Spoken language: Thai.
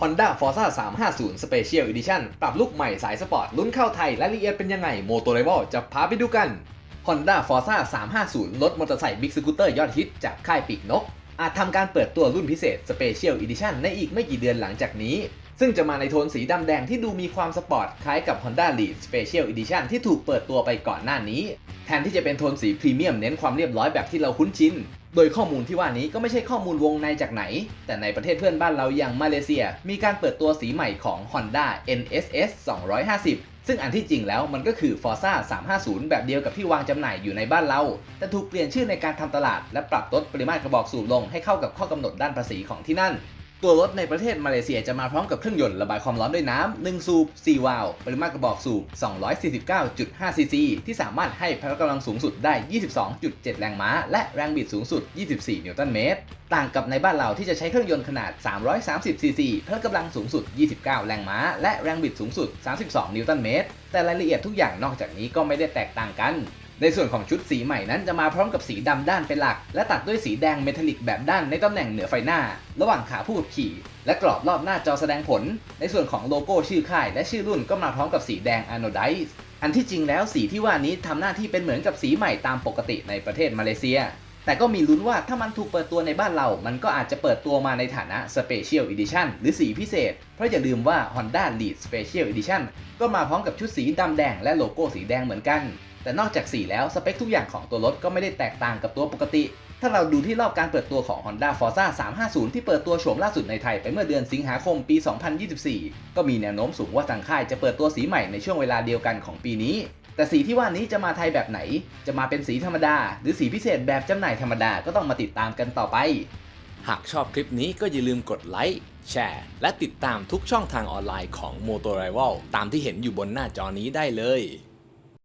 Honda Forza 350 Special Edition ปรับลุคใหม่สายสปอร์ตลุ้นเข้าไทยรายละเอียดเป็นยังไง m o t o r i v a l จะพาไปดูกัน Honda Forza 350 รถมอเตอร์ไซค์บิ๊กสกูตเตอร์ยอดฮิตจากค่ายปีกนก อาจทำการเปิดตัวรุ่นพิเศษ Special Edition ในอีกไม่กี่เดือนหลังจากนี้ ซึ่งจะมาในโทนสีดำแดงที่ดูมีความสปอร์ตคล้ายกับ Honda Lead Special Edition ที่ถูกเปิดตัวไปก่อนหน้านี้ แทนที่จะเป็นโทนสีพรีเมียมเน้นความเรียบร้อยแบบที่เราคุ้นชิน โดยข้อมูลที่ว่านี้ก็ไม่ใช่ข้อมูลวงในจากไหน แต่ในประเทศเพื่อนบ้านเราอย่างมาเลเซีย มีการเปิดตัวสีใหม่ของ Honda NSS 250 ซึ่งอันที่จริงแล้วมันก็คือ Forza 350 แบบเดียวกับที่วางจำหน่ายอยู่ในบ้านเรา แต่ถูกเปลี่ยนชื่อในการทำตลาด และปรับลดปริมาตรกระบอกสูบลงให้เข้ากับข้อกำหนดด้านภาษีของที่นั่น ตัวรถในประเทศมาเลเซียจะมาพร้อมกับเครื่องยนต์ระบายความร้อนด้วยน้ำ1สูบ4วาล์วปริมาตรกระบอกสูบ 249.5 ซีซี ที่สามารถให้พละกำลังสูงสุดได้ 22.7 แรงม้า และแรงบิดสูงสุด 24 นิวตันเมตร ต่างกับในบ้านเราที่จะใช้เครื่องยนต์ขนาด 330 ซีซีพละกำลังสูงสุด 29 แรงม้า และแรงบิดสูงสุด 32 นิวตันเมตร แต่รายละเอียดทุกอย่างนอกจากนี้ก็ไม่ได้แตกต่างกัน ในส่วนของชุดสีใหม่นั้นจะมาพร้อมกับสีดำด้านเป็นหลัก และตัดด้วยสีแดงเมทัลลิกแบบด้านในตำแหน่งเหนือไฟหน้า ระหว่างขาผู้ขับขี่ และกรอบรอบหน้าจอแสดงผล ในส่วนของโลโก้ชื่อค่าย และชื่อรุ่นก็มาพร้อมกับสีแดงอะโนไดซ์อันที่จริงแล้วสีที่ว่านี้ทำหน้าที่เป็นเหมือนกับสีใหม่ตามปกติในประเทศมาเลเซีย แต่ก็มีลุ้นว่าถ้ามันถูกเปิดตัวในบ้านเรา มันก็อาจจะเปิดตัวมาในฐานะ Special Edition หรือสีพิเศษ เพราะอย่าลืมว่า Honda Lead Special Edition ก็มาพร้อมกับชุดสีดำแดงและโลโก้สีแดงเหมือนกัน แต่นอกจากสีแล้วสเปคทุกอย่างของตัวรถก็ไม่ได้แตกต่างกับตัวปกติ ถ้าเราดูที่รอบการเปิดตัวของ Honda Forza 350 ที่เปิดตัวโฉมล่าสุดในไทยไปเมื่อเดือนสิงหาคมปี 2024 ก็มีแนวโน้มสูงว่าทางค่ายจะเปิดตัวสีใหม่ในช่วงเวลาเดียวกันของปีนี้ แต่สีที่ว่านี้จะมาไทยแบบไหน จะมาเป็นสีธรรมดา หรือสีพิเศษแบบจำหน่ายธรรมดาก็ต้องมาติดตามกันต่อไป หากชอบคลิปนี้ก็อย่าลืมกดไลค์แชร์และติดตามทุกช่องทางออนไลน์ของ m o t o r i v a l ตามที่เห็นอยู่บนหน้าจอนี้ได้เลย